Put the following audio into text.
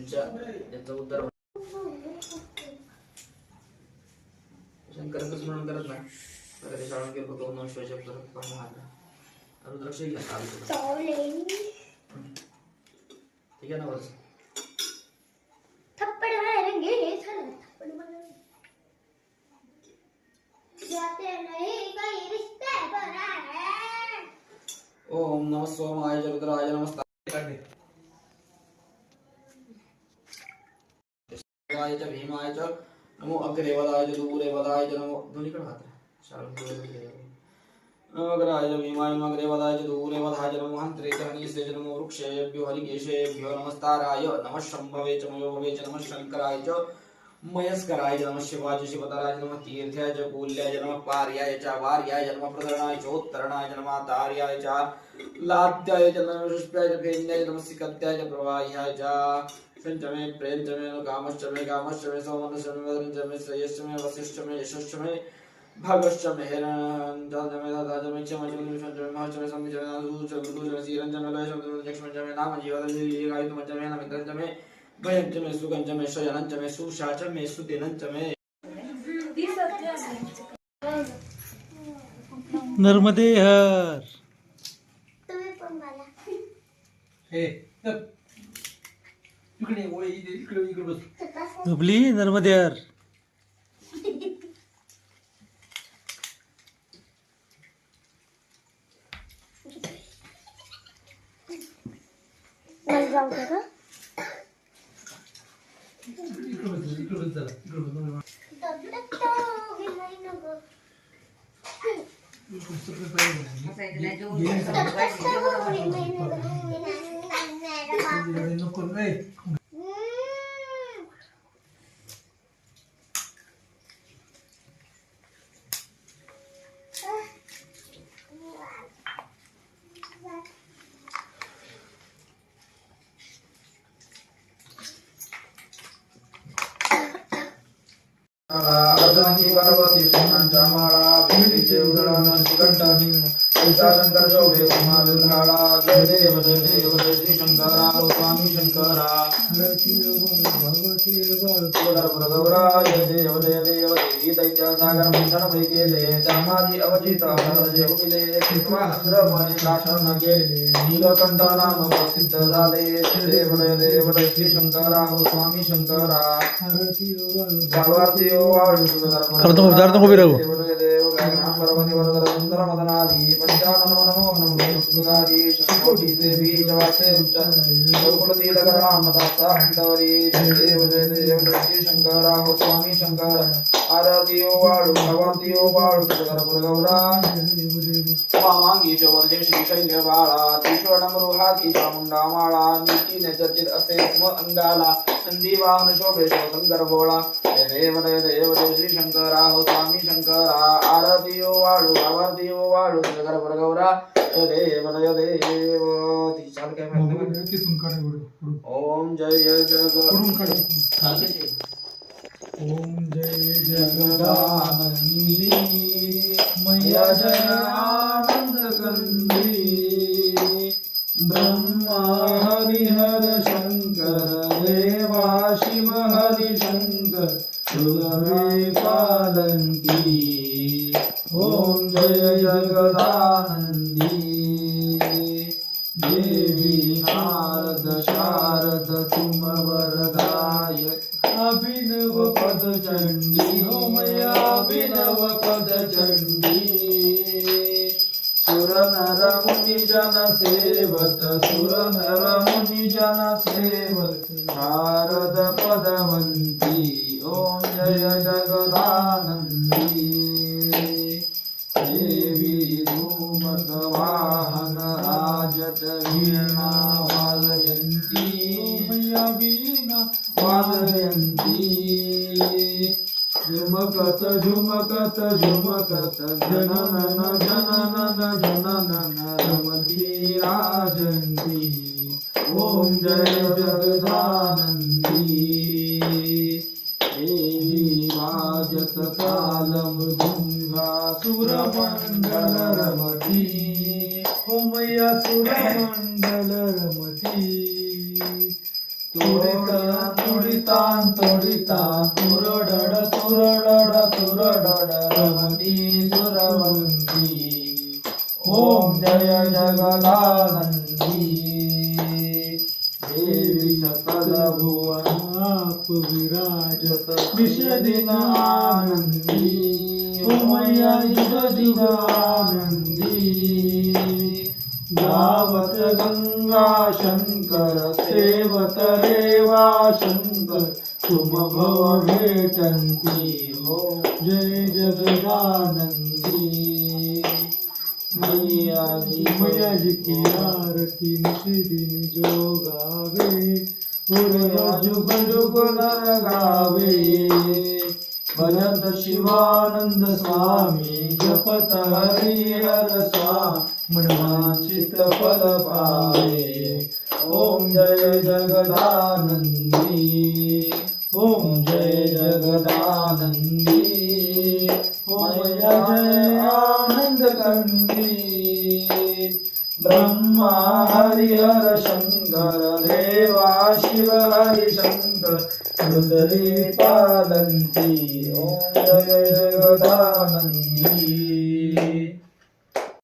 त्यांच्या त्यांचा उद्धार. शंकराचं स्मरण करत नाही. तर ते शाळा रुद्राक्ष घ्या ठीक आहे ना बस. थप्पड़ थप्पड़ है ओम नमः सोमाय रुद्राय नमस्ताय च भीमाय च नमो अग्रे वदाय च च नमो ध्वनि अग्राय भीमाय च दूरे वदाय च नमो हन्त्रे च हनीसे च नमो वृक्षेभ्यो हरिकेशेभ्यो नमस्ताराय, नमः शम्भवे च मयोभवे च नमः शङ्कराय च मयस्कराय जन्म शिवतराय जन्म तीर्थाय कूल्याय जन्म पार्याय च वार्याय जन्म प्रसरणाय चोत्तरणाय जन्म तार्याय च लाद्याय जन्म विशिष्टाय भेन्याय जन्म सिकत्याय च प्रवाह्याय च संचमे प्रेमचमे कामश्चमे कामश्चमे सौमनश्चमे वदनचमे श्रेयश्चमे वशिष्ठमे यशश्चमे भगश्चमे हिरण्यमे दादाचमे क्षमचमे विष्णुचमे महश्चमे समिचमे नादुचमे दूचमे सीरंचमे लयचमे लक्ष्मणचमे नामजीवादमे भयञ्चमे सुगञ्चमे शयनञ्चमे सुशाचमे सुदिनञ्चमे नर्मदे हर तुम्ही पण मला हे इकडे ओळी इकडे इकडे बस झोपली नर्मदे हर जाऊ का इकडे बस जरा इकडे बस नको नाही हि पर्वति सुनञ्चमाळा वीरिचे उदळा सुकण्ठा शंकर शोभे उमा विरघाळा जय श्री शंकरा स्वामी शंकरा गौरा जय देव जय देव सागर मंथन वै केले धर्माजी अवचित केले नीलकंठ नाम प्रसिद्ध झाले श्रीदेव जय देव श्री शंकरा स्वामी शंकरा भगवती वाळू अर्थ उभं- अर्थ उभे राहू. देव देव गायना पर्वती वरदर सुंदर मदनादी पंचानन नमो नमो सुगारी शंकोटी देवी जवासे उच्च गोकुलती राम दासा हितवरी जय देव जय देव श्री शंकरा हो स्वामी शंकर आरती वाळू भगवती वाळू सुंदर गौरा देव देव श्री स्वामी आरती ओ वाळू आरती ओ वाळू गौरा जय देव देव चाल काय माहिती ओम जय जय जय ओम जय जगदानंदी मैया जय आनंद गंधी ब्रह्मा हरिहर शंकर देवा शिव हरि शंकर हृदय ओम जय जगदानंदी देवी नारद शारद तुम वरदाय अभिनव पद चंडी हो अभिनव पद चंडी सुर नर मुनि जन सेवत सुर नर मुनि जन सेवत शारद पदवंती ओम जय जगदानंदी देवी धूमक वाहन राजत वीणा वादयन्ती मैया वीणा वादयन्ती झुमकत झुमकत झुमकत जननन जननन जननन रमती राजन्ती ओम जय जगदानंदी वाजत ताल मृदुंगा सुरमंडल रमती हो मैया सुरमंडल रमती तोडितान तोडितान तोडितान तुरडड तुरडड तुरडड रमती सुरवंती। ओम जय जगदानंदी। देवी सकल भुवनाप विराजत विषदिन आनंदी दिवदिन आनंदी गावत गंगा शंकर सेवत रेवा शंकर तुम भव भेटंती हो जय जगदानंदी मैया जी मैया जी की आरती निशिदिन जो गावे पूर्ण जुग जुग नर गावे भजत शिवानंद स्वामी जपत हरिहर स्वामी मनवांचित फल पावे। ओम जय जगदानंदी ओम जय जगदानंदी ओम जय आनंद कंदी ब्रह्मा हरिहर शङ्कर देवा शिव हरि शंकर पालन्ति ॐ जय जगदानन्दी